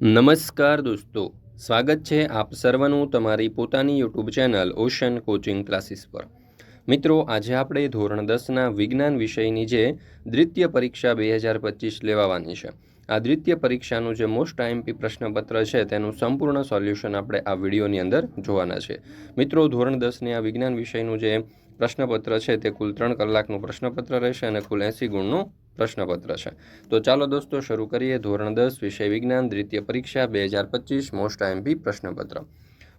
નમસ્કાર દોસ્તો, સ્વાગત છે આપ સર્વનું તમારી પોતાની YouTube channel ocean coaching classes પર. મિત્રો, આજે આપણે ધોરણ દસના વિજ્ઞાન વિષયની જે દ્વિતીય પરીક્ષા બે હજાર પચીસ લેવાવાની છે, આ દ્વિતીય પરીક્ષાનું જે મોસ્ટ આઈએમપી પ્રશ્નપત્ર છે તેનું સંપૂર્ણ સોલ્યુશન આપણે આ વિડીયોની અંદર જોવાના છે. મિત્રો, ધોરણ દસની આ વિજ્ઞાન વિષયનું જે પ્રશ્નપત્ર છે તે કુલ ત્રણ કલાકનું પ્રશ્નપત્ર રહેશે અને કુલ એંસી ગુણનું પ્રશ્નપત્ર છે. તો ચાલો દોસ્તો શરૂ કરીએ. ધોરણ દસ, વિષય વિજ્ઞાન, દ્વિતીય પરીક્ષા, બે હજાર પચીસ, મોસ્ટ આઈએમપી પ્રશ્નપત્ર.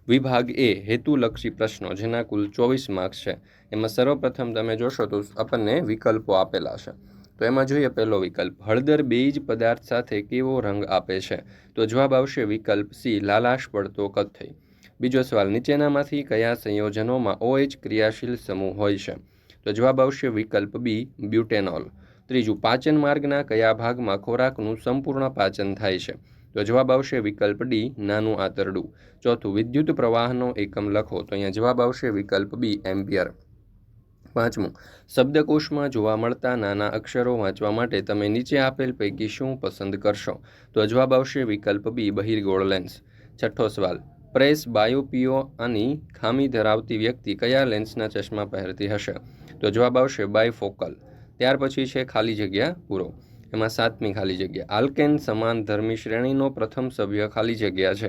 વિભાગ એ હેતુલક્ષી પ્રશ્નો, જેના કુલ ચોવીસ માર્ક્સ છે. એમાં સર્વપ્રથમ તમે જોશો તો આપણને વિકલ્પો આપેલા છે. તો એમાં જોઈએ પહેલો વિકલ્પ, હળદર બીજ પદાર્થ સાથે કેવો રંગ આપે છે? તો જવાબ આવશે વિકલ્પ સી, લાલાશ પડતો કથ્થઈ. બીજો સવાલ, નીચેનામાંથી કયા સંયોજનોમાં ઓએચ ક્રિયાશીલ સમૂહ હોય છે? તો જવાબ આવશે વિકલ્પ બી, બ્યુટેનોલ. ત્રીજું, પાચન માર્ગના કયા ભાગમાં ખોરાકનું સંપૂર્ણ પાચન થાય છે? તો જવાબ આવશે વિકલ્પ ડી, નાનું આંતરડું. ચોથું, વિદ્યુત પ્રવાહનો એકમ લખો. તો અહીંયા જવાબ આવશે વિકલ્પ બી, એમ્પિયર. પાંચમું, શબ્દકોશમાં જોવા મળતા નાના અક્ષરો વાંચવા માટે તમે નીચે આપેલ પૈકી શું પસંદ કરશો? તો જવાબ આવશે વિકલ્પ બી, બહિર્ગોળ લેન્સ. છઠ્ઠો સવાલ, પ્રેસ બાયોપીઓ આની ખામી ધરાવતી વ્યક્તિ કયા લેન્સના ચશ્મા પહેરતી હશે? તો જવાબ આવશે બાયફોકલ. ત્યાર પછી છે ખાલી જગ્યા પૂરો. એમાં સાતમી ખાલી જગ્યા. આલ્કેન સમાન ધર્મી શ્રેણીનો પ્રથમ સભ્ય ખાલી જગ્યા છે.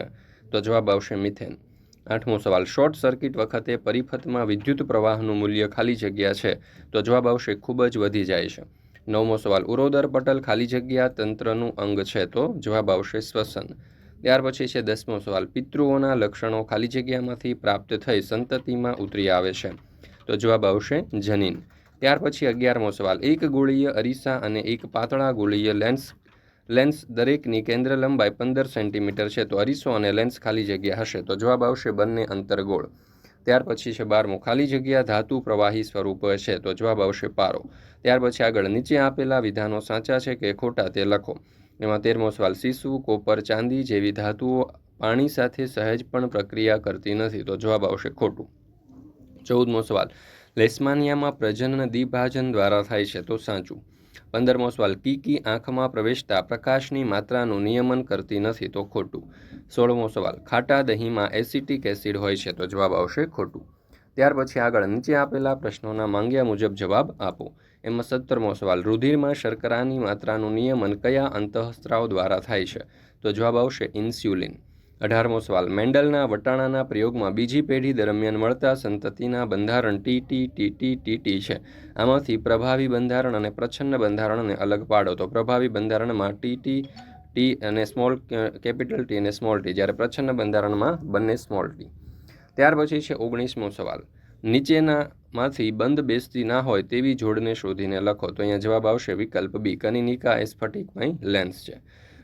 તો જવાબ આવશે મિથેન. આઠમો સવાલ. શોર્ટ સર્કિટ વખતે પરિપથમાં વિદ્યુત પ્રવાહનું મૂલ્ય ખાલી જગ્યા છે. તો જવાબ આવશે ખૂબ જ વધી જાય છે. નવમો સવાલ. ઉરોદર પટલ ખાલી જગ્યા તંત્રનું અંગ છે તો જવાબ આવશે શ્વસન. ત્યાર પછી છે દસમો સવાલ. પિતૃઓના લક્ષણો ખાલી જગ્યામાંથી પ્રાપ્ત થઈ સંતતિમાં ઉતરી આવે છે. તો જવાબ આવશે જનીન. ત્યાર પછી અગિયારમો સવાલ. એક ગોળીય અરીસા અને એક પાતળા ગોળીય લેન્સ લેન્સ દરેકની કેન્દ્ર લંબાઈ પંદર સેન્ટીમીટર છે, તો અરીસો અને લેન્સ ખાલી જગ્યા હશે. તો જવાબ આવશે બંને અંતરગોળ. ત્યાર પછી છે બારમું. ખાલી જગ્યા ધાતુ પ્રવાહી સ્વરૂપ છે, તો જવાબ આવશે પારો. ત્યાર પછી આગળ નીચે આપેલા વિધાનો સાચા છે કે ખોટા તે લખો. એમાં તેરમો સવાલ. સીસુ, કોપર, ચાંદી જેવી ધાતુઓ પાણી સાથે સહેજ પણ પ્રક્રિયા કરતી નથી, તો જવાબ આવશે ખોટું. ચૌદમો સવાલ. લેસ્માનિયામાં પ્રજનન દ્વિભાજન દ્વારા થાય છે. તો સાચું. પંદરમો સવાલ કીકી આંખમાં પ્રવેશતા પ્રકાશની માત્રાનું નિયમન કરતી નથી તો ખોટું? સોળમો સવાલ, ખાટા દહીંમાં એસિટિક એસિડ હોય છે તો જવાબ આવશે ખોટું. ત્યાર પછી આગળ નીચે આપેલા પ્રશ્નોના માંગ્યા મુજબ જવાબ આપો. એમાં સત્તરમો સવાલ, રુધિરમાં શર્કરાની માત્રાનું નિયમન કયા અંતઃસ્ત્રાવ દ્વારા થાય છે? તો જવાબ આવશે ઇન્સ્યુલિન. અઢારમો સવાલ. મેન્ડલના વટાણાના પ્રયોગમાં બીજી પેઢી દરમિયાન મળતા સંતતિના બંધારણ T T T T T T છે. આમાંથી પ્રભાવી બંધારણ અને પ્રચ્છન્ન બંધારણને અલગ પાડો. તો પ્રભાવી બંધારણમાં ટી ટી ટી અને સ્મોલ કેપિટલ ટી અને સ્મોલ ટી. જ્યારે પ્રચ્છન્ન બંધારણમાં બંને સ્મોલ ટી. ત્યાર પછી છે ઓગણીસમો સવાલ. નીચેનામાંથી બંધ બેસતી ના હોય તેવી જોડને શોધીને લખો. તો અહીંયા જવાબ આવશે વિકલ્પ બી. કનિનિકા એ સ્ફટિકમય લેન્સ છે.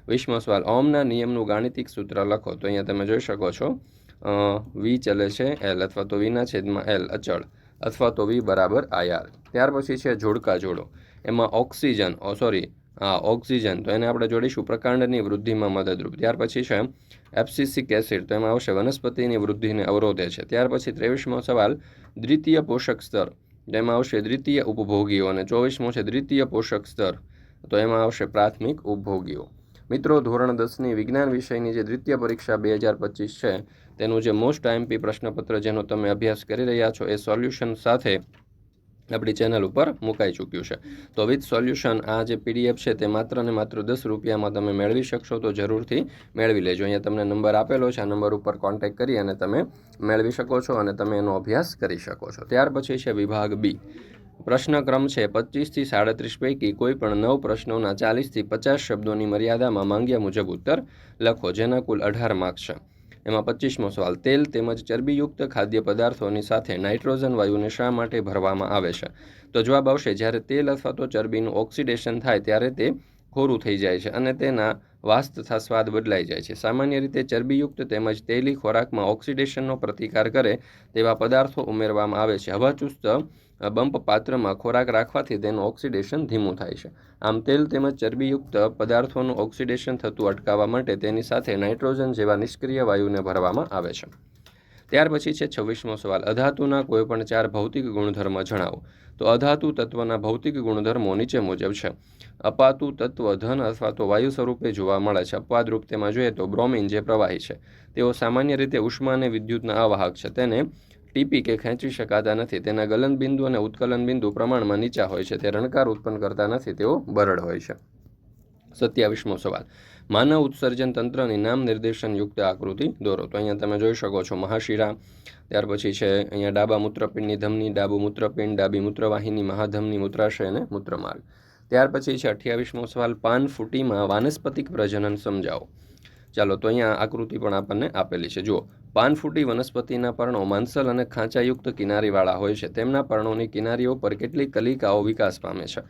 વીસમો સવાલ ઓમના નિયમનું ગાણિતિક સૂત્ર લખો. તો અહીંયા તમે જોઈ શકો છો. વી ચલે છે એલ અથવા તો વીના છેદમાં એલ અચળ અથવા તો વી બરાબર આયાર. ત્યાર પછી છે જોડકા જોડો. એમાં ઓક્સિજન, ઓ, સોરી હા ઓક્સિજન, તો એને આપણે જોડીશું પ્રકાંડની વૃદ્ધિમાં મદદરૂપ. ત્યાર પછી છે એપ્સિસિક એસિડ, તો એમાં આવશે વનસ્પતિની વૃદ્ધિને અવરોધે છે. ત્યાર પછી ત્રેવીસમો સવાલ, દ્વિતીય પોષક સ્તર. તેમાં આવશે દ્વિતીય ઉપભોગીઓ અને ચોવીસમો છે દ્વિતીય પોષક સ્તર. તો એમાં આવશે પ્રાથમિક ઉપભોગીઓ. મિત્રો, ધોરણ દસની વિજ્ઞાન વિષયની જે દ્વિતીય પરીક્ષા બે હજાર પચીસ છે, તેનું જે મોસ્ટ આઈએમપી પ્રશ્નપત્ર જેનો તમે અભ્યાસ કરી રહ્યા છો, એ સોલ્યુશન સાથે આપણી ચેનલ ઉપર મુકાઈ ચૂક્યું છે. તો વિથ સોલ્યુશન આ જે પીડીએફ છે, તે માત્ર ને માત્ર દસ રૂપિયામાં તમે મેળવી શકશો, તો જરૂરથી મેળવી લેજો. અહીંયા તમને નંબર આપેલો છે, આ નંબર ઉપર કોન્ટેક કરી અને તમે મેળવી શકો છો અને તમે એનો અભ્યાસ કરી શકો છો. ત્યાર પછી છે વિભાગ બી પ્રશ્નક્રમ છે પચીસથી સાડત્રીસ પૈકી કોઈ પણ નવ પ્રશ્નોના ચાલીસથી પચાસ શબ્દોની મર્યાદામાં માંગ્યા મુજબ ઉત્તર લખો, જેના કુલ અઢાર માર્ક્સ છે. એમાં પચીસમો સવાલ, તેલ તેમજ ચરબીયુક્ત ખાદ્ય પદાર્થોની સાથે નાઇટ્રોજન વાયુને શા માટે ભરવામાં આવે છે? તો જવાબ આવશે, જ્યારે તેલ અથવા તો ચરબીનું ઓક્સિડેશન થાય, ત્યારે તે ખોરું થઈ જાય છે અને તેના વાસ તથા સ્વાદ બદલાઈ જાય છે. સામાન્ય રીતે ચરબીયુક્ત તેમજ તેલી ખોરાકમાં ઓક્સિડેશનનો પ્રતિકાર કરે તેવા પદાર્થો ઉમેરવામાં આવે છે. હવાચુસ્ત બમ્પ પાત્રમાં ખોરાક રાખવાથી તેનું ઓક્સિડેશન ધીમું થાય છે. આમ તેલ તેમજ ચરબીયુક્ત પદાર્થોનું ઓક્સિડેશન થતું અટકાવવા માટે તેની સાથે નાઇટ્રોજન જેવા નિષ્ક્રિય વાયુને ભરવામાં આવે છે. ત્યાર પછી છે છવ્વીસમો સવાલ. અધાતુના કોઈપણ ચાર ભૌતિક ગુણધર્મ જણાવો. તો અધાતુ તત્વના ભૌતિક ગુણધર્મો નીચે મુજબ છે. અપાતું તત્વ ધન અથવા તો વાયુ સ્વરૂપે જોવા મળે છે. અપવાદરૂપ તેમાં જોઈએ તો બ્રોમિન જે પ્રવાહી છે, તેઓ સામાન્ય રીતે ઉષ્મા અને વિદ્યુતના અવાહક છે. તેને ટીપી કે ખેંચી શકાતા નથી. તેના ગલન બિંદુ અને ઉત્કલન બિંદુ પ્રમાણમાં નીચા હોય છે. તે રણકાર ઉત્પન્ન કરતા નથી. તેઓ બરડ હોય છે. સત્યાવીસમો સવાલ. માનવ ઉત્સર્જન તંત્રની નામ નિર્દેશન યુક્ત આકૃતિ દોરો. તો અહીંયા તમે જોઈ શકો છો મહાશિરા, ત્યાર પછી છે અહીંયા ડાબા મૂત્રપિંડની ધમની, ડાબુ મૂત્રપિંડ, ડાબી મૂત્રવાહિની, મહાધમની મૂત્રાશય અને મૂત્રમાર્ગ. ત્યાર પછી છે અઠ્યાવીસમો સવાલ, પાન ફૂટીમાં વાનસ્પતિક પ્રજનન સમજાવો. ચાલો, તો અહીંયા આકૃતિ પણ આપણને આપેલી છે. જુઓ પાનફૂટી વનસ્પતિના પર્ણો માંસલ અને ખાંચાયુક્ત કિનારીવાળા હોય છે. તેમના પર્ણોની કિનારીઓ પર કેટલીક કલિકાઓ વિકાસ પામે છે?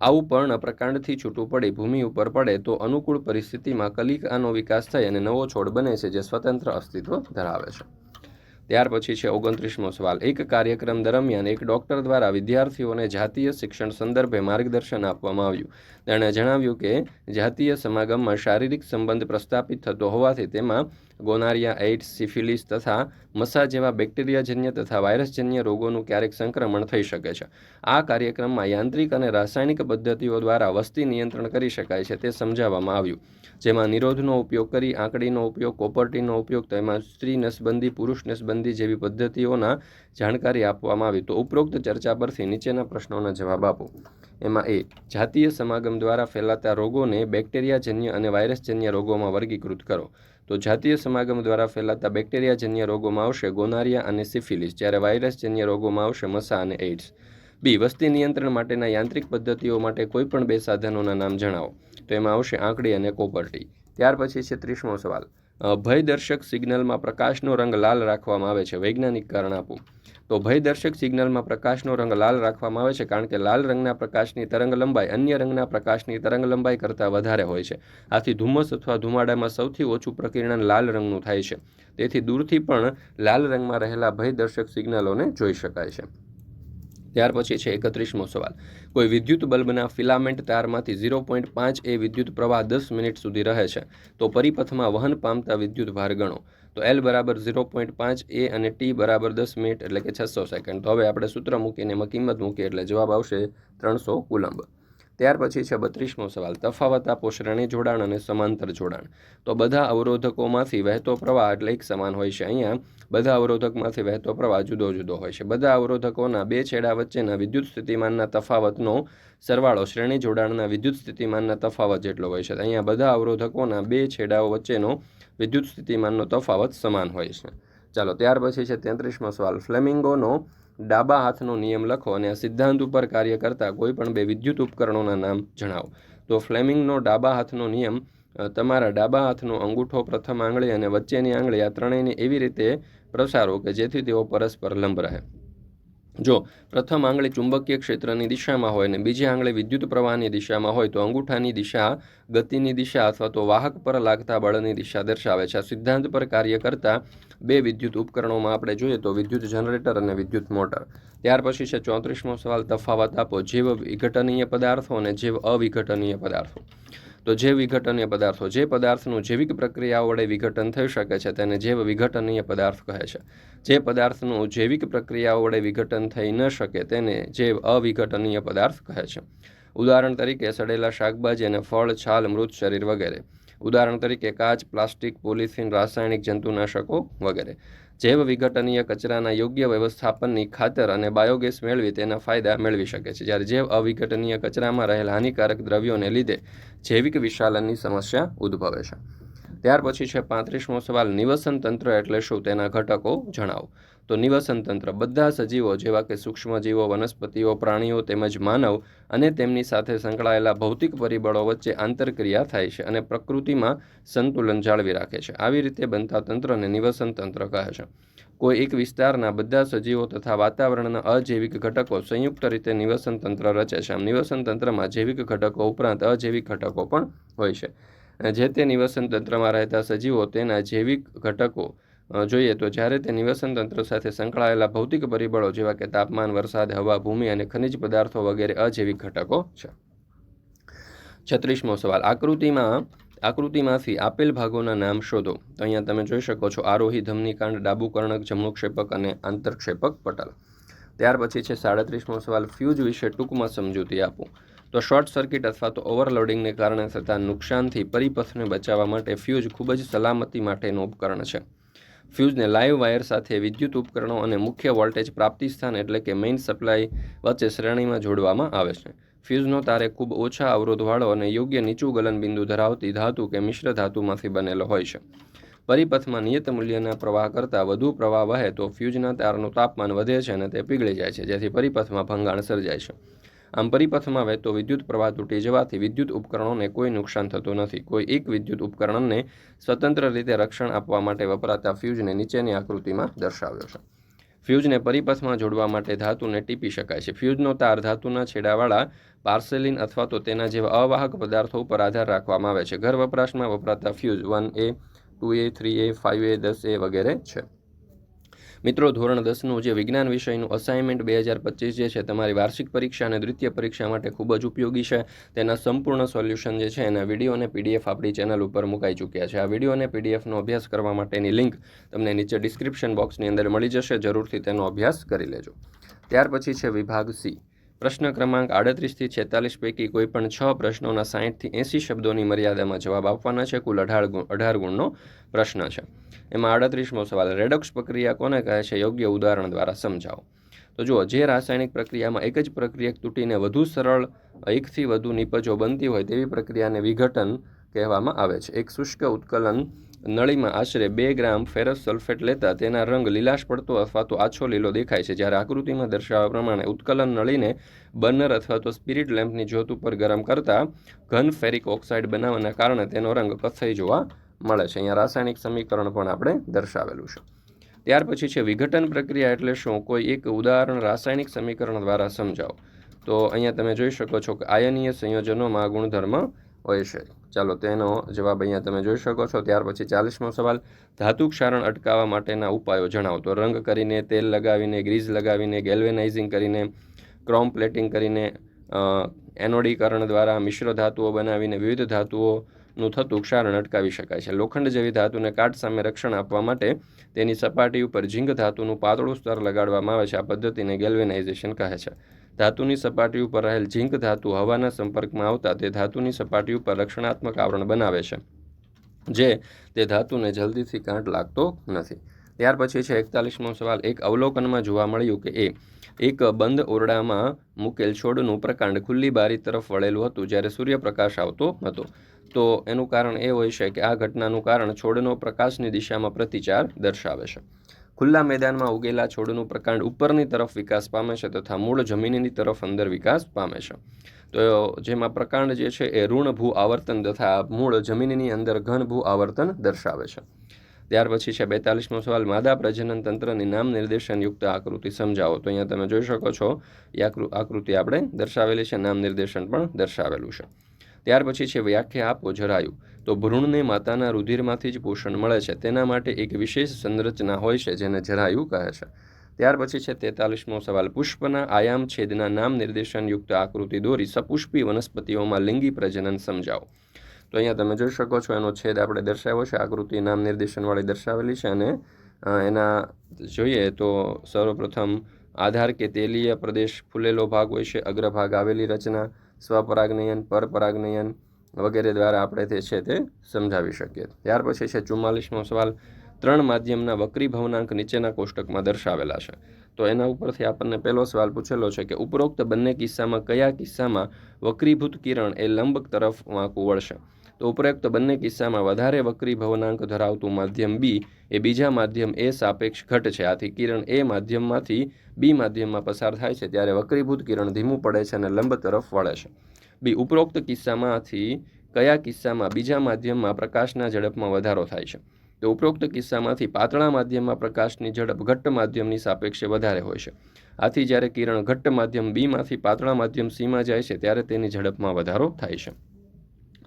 આવું પર્ણ પ્રકાંડથી છૂટું પડી, ભૂમિ ઉપર પડે, તો અનુકૂળ પરિસ્થિતિમાં કલિકાનો વિકાસ થઈ અને નવો છોડ બને છે જે સ્વતંત્ર અસ્તિત્વ ધરાવે છે. ત્યાર પછી છે ઓગણત્રીસમો સવાલ. એક કાર્યક્રમ દરમિયાન એક ડૉક્ટર દ્વારા વિદ્યાર્થીઓને જાતીય શિક્ષણ સંદર્ભે માર્ગદર્શન આપવામાં આવ્યું. તેણે જણાવ્યું કે જાતીય સમાગમમાં શારીરિક સંબંધ પ્રસ્થાપિત થતો હોવાથી તેમાં ગોનારિયા, એઇડ્સ, સિફિલિસ તથા મસા જેવા બેક્ટેરિયાજન્ય તથા વાયરસજન્ય રોગોનું ક્યારેક સંક્રમણ થઈ શકે છે. આ કાર્યક્રમમાં યાંત્રિક અને રાસાયણિક પદ્ધતિઓ દ્વારા વસ્તી નિયંત્રણ કરી શકાય છે તે સમજાવવામાં આવ્યું. જેમાં નિરોધનો ઉપયોગ કરી, આંકડીનો ઉપયોગ, કોપર્ટીનો ઉપયોગ તેમાં સ્ત્રી નસબંધી, પુરુષ નસબંધી જેવી પદ્ધતિઓના જાણકારી આપવામાં આવી તો ઉપરોક્ત ચર્ચા પરથી નીચેના પ્રશ્નોના જવાબ આપો. એમાં એ, જાતીય સમાગમ દ્વારા ફેલાતા રોગોને બેક્ટેરિયાજન્ય અને વાયરસજન્ય રોગોમાં વર્ગીકૃત કરો. તો જાતીય સમાગમ દ્વારા ફેલાતા બેક્ટેરિયાજન્ય રોગોમાં આવશે ગોનારિયા અને સિફિલિસ, જ્યારે વાયરસજન્ય રોગોમાં આવશે મસા અને એઇડ્સ. બી, વસ્તી નિયંત્રણ માટેના યાંત્રિક પદ્ધતિઓ માટે કોઈપણ બે સાધનોના નામ જણાવો. તો એમાં આવશે આંકડી અને કોપરટી ત્યાર પછી છે ત્રીસમો સવાલ. ભયદર્શક સિગ્નલમાં પ્રકાશનો રંગ લાલ રાખવામાં આવે છે. વૈજ્ઞાનિક કારણ આપો. તો ભયદર્શક સિગ્નલમાં પ્રકાશનો રંગ લાલ રાખવામાં આવે છે કારણ કે લાલ રંગના પ્રકાશની તરંગ લંબાઈ અન્ય રંગના પ્રકાશની તરંગ લંબાઈ કરતાં વધારે હોય છે. આથી ધુમ્મસ અથવા ધુમાડામાં સૌથી ઓછું પ્રકિર્ણન લાલ રંગનું થાય છે. તેથી દૂરથી પણ લાલ રંગમાં રહેલા ભયદર્શક સિગ્નલોને જોઈ શકાય છે. ત્યાર પછી છે એકત્રીસમો સવાલ. કોઈ વિદ્યુત બલ્બના ફિલામેન્ટ તારમાંથી ઝીરો પોઈન્ટ પાંચ એ વિદ્યુત પ્રવાહ દસ મિનિટ સુધી રહે છે, તો પરિપથમાં વહન પામતા વિદ્યુત ભાર ગણો. તો એલ બરાબર ઝીરો પોઈન્ટ પાંચ એ અને ટી બરાબર દસ મિનિટ એટલે કે છસો સેકન્ડ. તો હવે આપણે સૂત્ર મૂકીને એમાં કિંમત મૂકીએ એટલે જવાબ આવશે ત્રણસો કુલંબ. ત્યાર પછી છે બત્રીસમો સવાલ. તફાવત આપો શ્રેણી જોડાણ અને સમાંતર જોડાણ. તો બધા અવરોધકોમાંથી વહેતો પ્રવાહ એટલે એક સમાન હોય છે. અહીંયા બધા અવરોધકમાંથી વહેતો પ્રવાહ જુદો જુદો હોય છે. બધા અવરોધકોના બે છેડા વચ્ચેના વિદ્યુત સ્થિતિમાનના તફાવતનો સરવાળો શ્રેણી જોડાણના વિદ્યુત સ્થિતિમાનના તફાવત જેટલો હોય છે. અહીંયા બધા અવરોધકોના બે છેડાઓ વચ્ચેનો વિદ્યુત સ્થિતિમાનનો તફાવત સમાન હોય છે. ચાલો, ત્યાર પછી છે તેત્રીસમો સવાલ. ફ્લેમિંગોનો ડાબા હાથનો નિયમ લખો અને આ સિદ્ધાંત ઉપર કાર્ય કરતા કોઈ પણ બે વિદ્યુત ઉપકરણોના નામ જણાવો. તો ફ્લેમિંગનો ડાબા હાથનો નિયમ તમારા ડાબા હાથનો અંગૂઠો પ્રથમ આંગળી અને વચ્ચેની આંગળી આ ત્રણેયને એવી રીતે પ્રસારો કે જેથી તેઓ પરસ્પર લંબ રહે. જો પ્રથમ આંગળી ચુંબકીય ક્ષેત્રની દિશામાં હોય અને બીજી આંગળી વિદ્યુત પ્રવાહની દિશામાં હોય તો અંગૂઠાની દિશા ગતિની દિશા અથવા તો વાહક પર લાગતા બળની દિશા દર્શાવે છે. આ સિદ્ધાંત પર કાર્ય કરતા બે વિદ્યુત ઉપકરણોમાં આપણે જોઈએ તો વિદ્યુત જનરેટર અને વિદ્યુત મોટર. ત્યાર પછી છે ચોત્રીસમો સવાલ, તફાવત આપો. જેવ વિઘટનીય પદાર્થો અને જેવ અવિઘટનીય પદાર્થો. તો જે વિઘટનીય પદાર્થો, જે પદાર્થનું જૈવિક પ્રક્રિયાઓ વડે વિઘટન થઈ શકે છે, તેને જૈવ વિઘટનીય પદાર્થ કહે છે. જે પદાર્થનું જૈવિક પ્રક્રિયાઓ વડે વિઘટન થઈ ન શકે, તેને જૈવ અવિઘટનીય પદાર્થ કહે છે. ઉદાહરણ તરીકે, સડેલા શાકભાજી અને ફળ, છાલ, મૃત શરીર વગેરે. ઉદાહરણ તરીકે, કાચ, પ્લાસ્ટિક, પોલિથીન, રાસાયણિક જંતુનાશકો વગેરે. જૈવ વિઘટનીય કચરાના યોગ્ય વ્યવસ્થાપનની ખાતર અને બાયોગેસ મેળવી તેના ફાયદા મેળવી શકે છે. જ્યારે જૈવ અવિઘટનીય કચરામાં રહેલા હાનિકારક દ્રવ્યોને લીધે જૈવિક વિશાલનની સમસ્યા ઉદ્ભવે છે. ત્યાર પછી છે પાંત્રીસમો સવાલ, નિવસન તંત્ર એટલે શું? તેના ઘટકો જણાવો. તો નિવસન તંત્ર બધા સજીવો જેવા કે સૂક્ષ્મજીવો, વનસ્પતિઓ, પ્રાણીઓ તેમજ માનવ અને તેમની સાથે સંકળાયેલા ભૌતિક પરિબળો વચ્ચે આંતરક્રિયા થાય છે અને પ્રકૃતિમાં સંતુલન જાળવી રાખે છે. આવી રીતે બનતા તંત્રને નિવસન તંત્ર કહે છે. કોઈ એક વિસ્તારના બધા સજીવો તથા વાતાવરણના અજૈવિક ઘટકો સંયુક્ત રીતે નિવસન તંત્ર રચે છે. આમ નિવસન તંત્રમાં જૈવિક ઘટકો ઉપરાંત અજૈવિક ઘટકો પણ હોય છે. જે તે નિવસન તંત્રમાં રહેતા સજીવો તેના જૈવિક ઘટકો જોઈએ તો જ્યારે તે નિવસન તંત્ર સાથે સંકળાયેલા ભૌતિક પરિબળો જેવા કે તાપમાન, વરસાદ, હવા, ભૂમિ અને ખનિજ પદાર્થો વગેરે અજૈવિક ઘટકો છે. છત્રીસમો સવાલ. આકૃતિમાં આકૃતિમાંથી આપેલ ભાગોના નામ શોધો. તો અહીંયા તમે જોઈ શકો છો આરોહી, ધમનીકાંડ ડાબુ કર્ણક જમણું ક્ષેપક અને આંતરક્ષેપક પટલ. ત્યાર પછી છે સાડત્રીસમો સવાલ. ફ્યુઝ વિશે ટૂંકમાં સમજૂતી આપો. તો શોર્ટ સર્કિટ અથવા તો ઓવરલોડિંગને કારણે થતા નુકસાનથી પરિપથને બચાવવા માટે ફ્યુઝ ખૂબ જ સલામતી માટેનું ઉપકરણ છે. ફ્યુઝને લાઇવ વાયર સાથે વિદ્યુત ઉપકરણો અને મુખ્ય વોલ્ટેજ પ્રાપ્તિ સ્થાન એટલે કે મેઇન સપ્લાય વચ્ચે શ્રેણીમાં જોડવામાં આવે છે. ફ્યુઝનો તારે ખૂબ ઓછા અવરોધવાળો અને યોગ્ય નીચું ગલનબિંદુ ધરાવતી ધાતુ કે મિશ્ર ધાતુમાંથી બનેલો હોય છે. પરિપથમાં નિયત મૂલ્યના પ્રવાહ કરતાં વધુ પ્રવાહ વહે તો ફ્યુઝના તારનું તાપમાન વધે છે અને તે પીગળી જાય છે, જેથી પરિપથમાં ભંગાણ સર્જાય છે. આમ પરિપથમાં વહેતો વિદ્યુત પ્રવાહ તૂટી જવાથી વિદ્યુત ઉપકરણોને કોઈ નુકસાન થતું નથી. કોઈ એક વિદ્યુત ઉપકરણને સ્વતંત્ર રીતે રક્ષણ આપવા માટે વપરાતા ફ્યુઝને નીચેની આકૃતિમાં દર્શાવ્યો છે. ફ્યુઝને પરિપથમાં જોડવા માટે ધાતુને ટીપી શકાય છે. ફ્યુઝનો તાર ધાતુના છેડાવાળા પાર્સેલિન અથવા તો તેના જેવા અવાહક પદાર્થો ઉપર આધાર રાખવામાં આવે છે. ઘર વપરાશમાં વપરાતા fuse one A, two A, three A five A, દસ એ વગેરે છે. મિત્રો, ધોરણ દસનું જે વિજ્ઞાન વિષયનું અસાઇનમેન્ટ બે હજાર પચીસ જે છે, તમારી વાર્ષિક પરીક્ષા અને દ્વિતીય પરીક્ષા માટે ખૂબ જ ઉપયોગી છે. તેના સંપૂર્ણ સોલ્યુશન જે છે, એના વીડિયો અને પીડીએફ આપણી ચેનલ ઉપર મુકાઈ ચૂક્યા છે. આ વીડિયો અને પીડીએફનો અભ્યાસ કરવા માટેની લિંક તમને નીચે ડિસ્ક્રિપ્શન બોક્સની અંદર મળી જશે. જરૂરથી તેનો અભ્યાસ કરી લેજો. ત્યાર પછી છે વિભાગ સી પ્રશ્ન ક્રમાંક આડત્રીસથી છેતાલીસ પૈકી કોઈપણ છ પ્રશ્નોના સાહીઠથી એંસી શબ્દોની મર્યાદામાં જવાબ આપવાના છે. કુલ અઢાર ગુણ અઢાર ગુણનો પ્રશ્ન છે. એમાં આડત્રીસમો સવાલ, રેડોક્સ પ્રક્રિયા કોને કહે છે? યોગ્ય ઉદાહરણ દ્વારા સમજાવો. તો જુઓ, જે રાસાયણિક પ્રક્રિયામાં એક જ પ્રક્રિયા તૂટીને વધુ સરળ, એકથી વધુ નિપજો બનતી હોય તેવી પ્રક્રિયાને વિઘટન કહેવામાં આવે છે. એક શુષ્ક ઉત્કલન નળીમાં આશરે બે ગ્રામ ફેરસ સલ્ફેટ લેતા તેના રંગ લીલાશ પડતો અથવા તો આછો લીલો દેખાય છે, જ્યારે આકૃતિમાં દર્શાવ્યા પ્રમાણે ઉત્કલન નળીને બર્નર અથવા તો સ્પિરિટ લેમ્પની જ્યોત ઉપર ગરમ કરતા ઘન ફેરિક ઓક્સાઇડ બનાવવાના કારણે તેનો રંગ કથ્થઈ જોવા મળે છે. અહીંયા રાસાયણિક સમીકરણ પણ આપણે દર્શાવેલું છે. ત્યાર પછી છે વિઘટન પ્રક્રિયા એટલે શું? કોઈ એક ઉદાહરણ રાસાયણિક સમીકરણ દ્વારા સમજાવો. તો અહીંયા તમે જોઈ શકો છો કે આયનીય સંયોજનોમાં ગુણધર્મ હોય છે. ચાલો, તેનો જવાબ અહીંયા તમે જોઈ શકો છો. ત્યાર પછી ચાલીસમો સવાલ. ધાતુ ક્ષારણ અટકાવવા માટેના ઉપાયો જણાવો. તો રંગ કરીને, તેલ લગાવીને ગ્રીઝ લગાવીને ગેલ્વેનાઇઝિંગ કરીને ક્રોમ પ્લેટિંગ કરીને એનોડીકરણ દ્વારા મિશ્ર ધાતુઓ બનાવીને વિવિધ ધાતુઓનું થતું ક્ષારણ અટકાવી શકાય છે. લોખંડ જેવી ધાતુને કાટ સામે રક્ષણ આપવા માટે તેની સપાટી ઉપર ઝીંક ધાતુનું પાતળું સ્તર લગાડવામાં આવે છે. આ પદ્ધતિને ગેલ્વેનાઇઝેશન કહે છે. ધાતુની સપાટી ઉપર રહેલ ઝીંક ધાતુ હવાના સંપર્કમાં આવતા તે ધાતુની સપાટી ઉપર રક્ષણાત્મક આવરણ બનાવે છે. જે તે ધાતુને જલ્દીથી કાંટ લાગતો નથી. ત્યાર પછી છે એકતાલીસમો સવાલ. એક અવલોકનમાં જોવા મળ્યું કે એ એક બંધ ઓરડામાં મૂકેલ છોડનું પ્રકાંડ ખુલ્લી બારી તરફ વળેલું હતું જ્યારે સૂર્યપ્રકાશ આવતો હતો. તો એનું કારણ એ હોય છે કે આ ઘટનાનું કારણ છોડનો પ્રકાશની દિશામાં પ્રતિચાર દર્શાવે છે. ખુલ્લા મેદાનમાં ઉગેલા છોડનું પ્રકાંડ ઉપરની તરફ વિકાસ પામે છે તથા મૂળ જમીનની તરફ અંદર વિકાસ પામે છે. તો જેમાં પ્રકાંડ જે છે એ ઋણ ભૂ આવર્તન તથા મૂળ જમીનની અંદર ઘન ભૂ આવર્તન દર્શાવે છે. ત્યાર પછી છે બેતાલીસમો સવાલ, માદા પ્રજનન તંત્રની નામ નિર્દેશનયુક્ત આકૃતિ સમજાવો. તો અહીંયા તમે જોઈ શકો છો એ આકૃતિ આપણે દર્શાવેલી છે, નામ નિર્દેશન પણ દર્શાવેલું છે. ત્યાર પછી છે વ્યાખ્યા આપો, જરાયું. તો ભ્રૂણને માતાના રુધિરમાંથી જ પોષણ મળે છે. તેના માટે એક વિશેષ સંરચના હોય છે જેને જરાયુ કહે છે. ત્યાર પછી છે તેતાલીસમો સવાલ. પુષ્પના આયામ છેદના નામ નિર્દેશનયુક્ત આકૃતિ દોરી સપુષ્પી વનસ્પતિઓમાં લિંગી પ્રજનન સમજાવો. તો અહીંયા તમે જોઈ શકો છો એનો છેદ આપણે દર્શાવ્યો છે. આકૃતિ નામ નિર્દેશનવાળી દર્શાવેલી છે અને એના જોઈએ તો સર્વપ્રથમ આધાર કે તેલીય પ્રદેશ ફૂલેલો ભાગ હોય છે, અગ્રભાગ આવેલી રચના, સ્વપરાગનયન, પરપરાગનયન વગેરે દ્વારા આપણે તે છે તે સમજાવી શકીએ. ત્યાર પછી છે ચુમ્માલીસમો સવાલ. ત્રણ માધ્યમના વક્રી ભવનાંક નીચેના કોષ્ટકમાં દર્શાવેલા છે. તો એના ઉપરથી આપણને પહેલો સવાલ પૂછેલો છે કે ઉપરોક્ત બંને કિસ્સામાં કયા કિસ્સામાં વક્રીભૂત કિરણ એ લંબક તરફ વાંકું વળશે? તો ઉપરોક્ત બંને કિસ્સામાં વધારે વક્રી ભવનાંક ધરાવતું માધ્યમ બી એ બીજા માધ્યમ એ સાપેક્ષ ઘટ છે. આથી કિરણ એ માધ્યમમાંથી બી માધ્યમમાં પસાર થાય છે ત્યારે વક્રીભૂત કિરણ ધીમું પડે છે અને લંબ તરફ વળે છે. બી ઉપરોક્ત કિસ્સામાંથી કયા કિસ્સામાં બીજા માધ્યમમાં પ્રકાશના ઝડપમાં વધારો થાય છે? તો ઉપરોક્ત કિસ્સામાંથી પાતળા માધ્યમમાં પ્રકાશની ઝડપ ઘટ્ટ માધ્યમની સાપેક્ષે વધારે હોય છે. આથી જ્યારે કિરણ ઘટ્ટ માધ્યમ બીમાંથી પાતળા માધ્યમ સીમાં જાય છે, ત્યારે તેની ઝડપમાં વધારો થાય છે.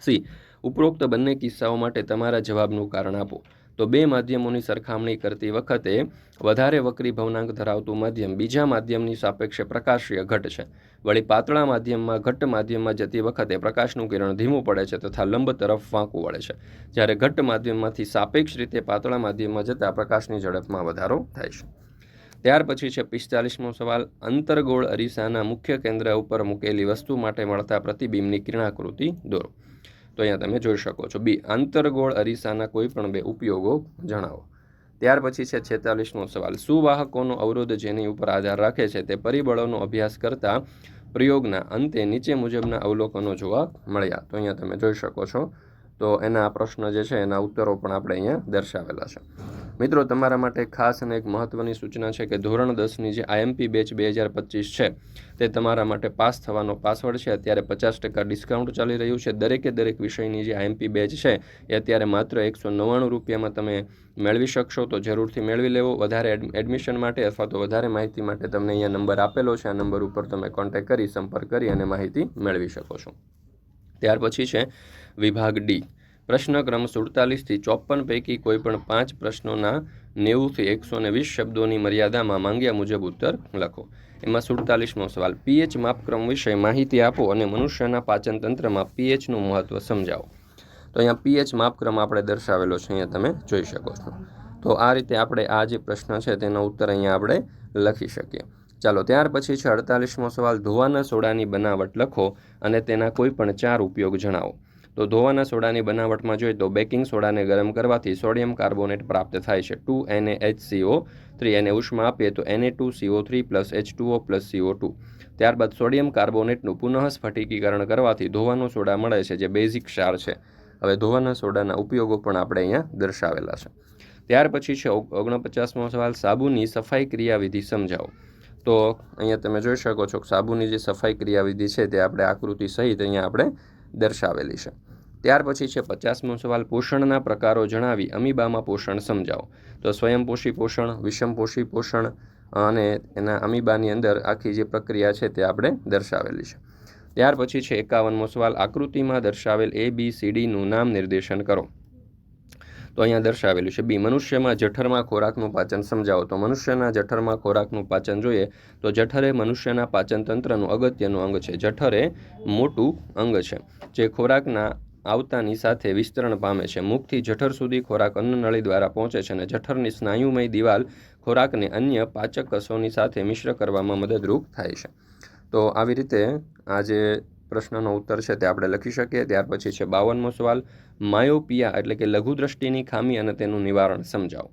સી. ઉપરોક્ત બંને કિસ્સાઓ માટે તમારા જવાબનું કારણ આપો. તો બે માધ્યમોની સરખામણી કરતી વખતે વધારે વક્રી ભવનાંક ધરાવતું માધ્યમ બીજા માધ્યમની સાપેક્ષે પ્રકાશીય ઘટ છે. વળી પાતળા માધ્યમમાં ઘટ્ટ માધ્યમમાં જતી વખતે પ્રકાશનું કિરણ ધીમું પડે છે તથા લંબ તરફ વાંકું વળે છે. જ્યારે ઘટ્ટ માધ્યમમાંથી સાપેક્ષ રીતે પાતળા માધ્યમમાં જતાં પ્રકાશની ઝડપમાં વધારો થાય છે. ત્યાર પછી છે પિસ્તાલીસમો સવાલ. અંતરગોળ અરીસાના મુખ્ય કેન્દ્ર ઉપર મૂકેલી વસ્તુ માટે મળતા પ્રતિબિંબની કિરણાકૃતિ દોરો. તો અહીંયા તમે જોઈ શકો છો. બી, આંતરગોળ અરીસાના કોઈ પણ બે ઉપયોગો જણાવો. ત્યાર પછી છે છેતાલીસમો સવાલ. સુવાહકોનો અવરોધ જેની ઉપર આધાર રાખે છે તે પરિબળોનો અભ્યાસ કરતા પ્રયોગના અંતે નીચે મુજબના અવલોકનો જોવા મળ્યા? તો અહીંયા તમે જોઈ શકો છો. તો એના પ્રશ્ન જે છે એના ઉત્તરો પણ આપણે અહીંયા દર્શાવેલા છે. મિત્રો, તમારા માટે ખાસ અને એક મહત્ત્વની સૂચના છે કે ધોરણ દસની જે આઈએમપી બેચ બે હજાર પચીસ છે, તે તમારા માટે પાસ થવાનો પાસવર્ડ છે. અત્યારે પચાસ ટકા ડિસ્કાઉન્ટ ચાલી રહ્યું છે. દરેકે દરેક વિષયની જે આઈએમપી બેચ છે, એ અત્યારે માત્ર એકસો નવ્વાણું રૂપિયામાં તમે મેળવી શકશો. તો જરૂરથી મેળવી લેવો. વધારે એડમિશન માટે અથવા તો વધારે માહિતી માટે તમને અહીંયા નંબર આપેલો છે. આ નંબર ઉપર તમે કોન્ટેક્ટ કરી, સંપર્ક કરી અને માહિતી મેળવી શકો છો. ત્યાર પછી છે વિભાગ ડી. પ્રશ્ન ક્રમ સુડતાલીસથી ચોપન પૈકી કોઈપણ પાંચ પ્રશ્નોના નેવુંથી એકસો ને વીસ શબ્દોની મર્યાદામાં માંગ્યા મુજબ ઉત્તર લખો. એમાં સુડતાલીસમો સવાલ. પીએચ માપક્રમ વિશે માહિતી આપો અને મનુષ્યના પાચન તંત્રમાં પીએચનું મહત્ત્વ સમજાવો. તો અહીંયા પીએચ માપક્રમ આપણે દર્શાવેલો છે, અહીંયા તમે જોઈ શકો છો. તો આ રીતે આપણે આ જે પ્રશ્ન છે તેનો ઉત્તર અહીંયા આપણે લખી શકીએ. ચાલો, ત્યાર પછી છે અડતાલીસમો સવાલ. ધોવાના સોડાની બનાવટ લખો અને તેના કોઈ પણ ચાર ઉપયોગ જણાવો. તો ધોવાના સોડાની બનાવટમાં જોઈએ તો બેકિંગ સોડાને ગરમ કરવાથી સોડિયમ કાર્બોનેટ પ્રાપ્ત થાય છે. ટુ એને એચ સીઓ થ્રી એને ઉષ્મા આપીએ તો એને two CO three plus H two O plus CO two. ત્યારબાદ સોડિયમ કાર્બોનેટનું પુનઃ સ્ફટિકીકરણ કરવાથી ધોવાનો સોડા મળે છે, જે બેઝિક ક્ષાર છે. હવે ધોવાના સોડાના ઉપયોગો પણ આપણે અહીંયા દર્શાવેલા છે. ત્યાર પછી છે ઓગણપચાસમો સવાલ, સાબુની સફાઈ ક્રિયાવિધિ સમજાવો. તો અહીંયા તમે જોઈ શકો છો કે સાબુની જે સફાઈ ક્રિયાવિધિ છે તે આપણે આકૃતિ સહિત અહીંયા આપણે દર્શાવેલી છે. ત્યાર પછી છે પચાસમો સવાલ, પોષણના પ્રકારો જણાવી અમીબામાં પોષણ સમજાવો. તો સ્વયંપોષી પોષણ વિષમપોષી પોષણ અને એના અમીબાની અંદર આખી જે પ્રક્રિયા છે તે આપણે દર્શાવેલી છે. ત્યાર પછી છે એકાવનમો સવાલ, આકૃતિમાં દર્શાવેલ એ બી સી ડીનું નામ નિર્દેશન કરો. તો અહીંયા દર્શાવેલું છે. બી, મનુષ્યમાં જઠરમાં ખોરાકનું પાચન સમજાવો. તો મનુષ્યના જઠરમાં ખોરાકનું પાચન જોઈએ તો જઠર મનુષ્યના પાચન તંત્રનું અગત્યનું અંગ છે. જઠર મોટું અંગ છે, જે ખોરાકના આવતાની સાથે વિસ્તરણ પામે છે. મુખથી જઠર સુધી ખોરાક અન્નનળી દ્વારા પહોંચે છે અને જઠરની સ્નાયુમય દિવાલ ખોરાકને અન્ય પાચક કસોની સાથે મિશ્ર કરવામાં મદદરૂપ થાય છે. તો આવી રીતે આ જે પ્રશ્નનો ઉત્તર છે તે આપણે લખી શકીએ. ત્યાર પછી છે બાવનમો સવાલ, માયોપિયા એટલે કે લઘુદ્રષ્ટિની ખામી અને તેનું નિવારણ સમજાવો.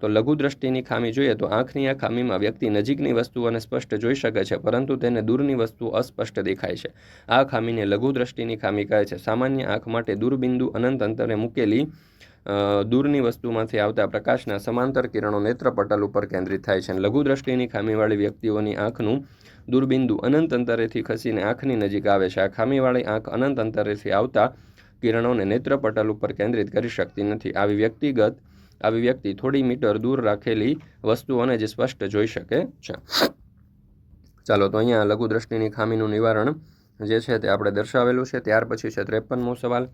તો લઘુદ્રષ્ટિની ખામી જોઈએ તો આંખની આ ખામીમાં વ્યક્તિ નજીકની વસ્તુઓને સ્પષ્ટ જોઈ શકે છે, પરંતુ તેને દૂરની વસ્તુ અસ્પષ્ટ દેખાય છે. આ ખામીને લઘુદ્રષ્ટિની ખામી કહે છે. સામાન્ય આંખ માટે દૂરબિંદુ અનંત અંતરે મૂકેલી દૂરની વસ્તુમાંથી આવતા પ્રકાશના સમાંતર કિરણો નેત્રપટલ ઉપર કેન્દ્રિત થાય છે. લઘુદ્રષ્ટિની ખામીવાળી વ્યક્તિઓની આંખનું દૂરબિંદુ અનંત અંતરેથી ખસીને આંખની નજીક આવે છે. આ ખામીવાળી આંખ અનંત અંતરેથી આવતા કિરણોને નેત્રપટલ ઉપર કેન્દ્રિત કરી શકતી નથી. આવી વ્યક્તિગત, આવી વ્યક્તિ થોડી મીટર દૂર રાખેલી વસ્તુઓને જે સ્પષ્ટ જોઈ શકે છે. ચાલો, તો અહીંયા લઘુદ્રષ્ટિની ખામીનું નિવારણ જે છે તે આપણે દર્શાવેલું છે. ત્યાર પછી છે ત્રેપનમો સવાલ.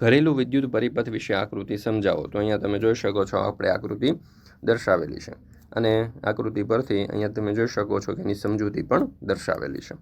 ઘરેલું વિદ્યુત પરિપથ વિશે આકૃતિ સમજાવો. તો અહીંયા તમે જોઈ શકો છો, આપણે આકૃતિ દર્શાવેલી છે. અને આકૃતિ પરથી અહીંયા તમે જોઈ શકો છો કે એની સમજૂતી પણ દર્શાવેલી છે.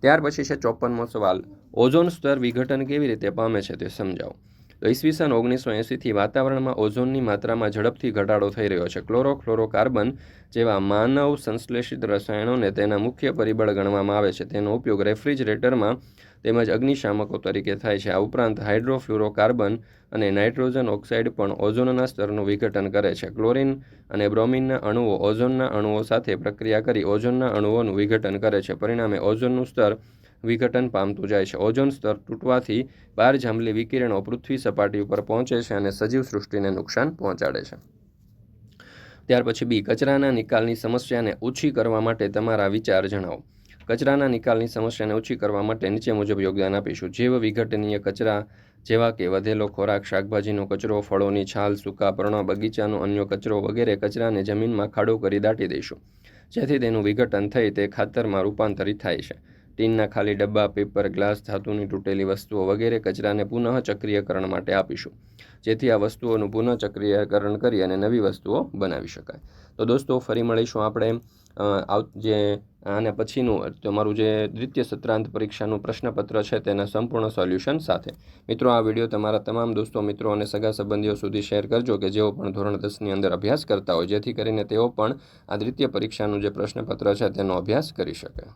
ત્યાર પછી છે ચોપનમો સવાલ, ઓઝોન સ્તર વિઘટન કેવી રીતે પામે છે તે સમજાવો. ઈસવીસન ઓગણીસો એંસીથી વાતાવરણમાં ઓઝોનની માત્રામાં ઝડપથી ઘટાડો થઈ રહ્યો છે. ક્લોરોફ્લોરોકાર્બન જેવા માનવ સંશ્લેષિત રસાયણોને તેના મુખ્ય પરિબળ ગણવામાં આવે છે. તેનો ઉપયોગ રેફ્રિજરેટરમાં તેમજ અગ્નિશામકો તરીકે થાય છે. આ ઉપરાંત હાઇડ્રોફ્લોરોકાર્બન અને નાઇટ્રોજન ઓક્સાઇડ પણ ઓઝોનના સ્તરનું વિઘટન કરે છે. ક્લોરિન અને બ્રોમિનના અણુઓ ઓઝોનના અણુઓ સાથે પ્રક્રિયા કરી ઓઝોનના અણુઓનું વિઘટન કરે છે. પરિણામે ઓઝોનનું સ્તર વિઘટન પામતું જાય છે. ઓઝોન સ્તર તૂટવાથી બાર જાંબલી વિકિરણો પૃથ્વી સપાટી ઉપર પહોંચે છે અને સજીવ સૃષ્ટિને નુકસાન પહોંચાડે છે. ત્યાર પછી બી, કચરાના નિકાલની સમસ્યાને ઓછી કરવા માટે તમારા વિચાર જણાવો. કચરાના નિકાલની સમસ્યાને ઓછી કરવા માટે નીચે મુજબ યોગદાન આપીશું. જૈવ વિઘટનીય કચરા જેવા કે વધેલો ખોરાક, શાકભાજીનો કચરો, ફળોની છાલ, સૂકા પર્ણો, બગીચાનો અન્ય કચરો વગેરે કચરાને જમીનમાં ખાડો કરી દાટી દઈશું. જેથી તેનું વિઘટન થઈ તે ખાતરમાં રૂપાંતરિત થાય છે. ટીનના ખાલી ડબ્બા, પેપર, ગ્લાસ, ધાતુની તૂટેલી વસ્તુઓ વગેરે કચરાને પુનઃ ચક્રીયકરણ માટે આપીશું. જેથી આ વસ્તુઓનું પુનઃ ચક્રીયકરણ કરી અને નવી વસ્તુઓ બનાવી શકાય. તો દોસ્તો, ફરી મળીશું આપણે જે, આને પછીનું તમારું જે દ્વિતીય સત્રાંત પરીક્ષાનું પ્રશ્નપત્ર છે તેના સંપૂર્ણ સોલ્યુશન સાથે. મિત્રો, આ વીડિયો તમારા તમામ દોસ્તો, મિત્રો અને સગા સંબંધીઓ સુધી શેર કરજો કે જેઓ પણ ધોરણ દસની અંદર અભ્યાસ કરતા હોય, જેથી કરીને તેઓ પણ આ દ્વિતીય પરીક્ષાનું જે પ્રશ્નપત્ર છે તેનો અભ્યાસ કરી શકે.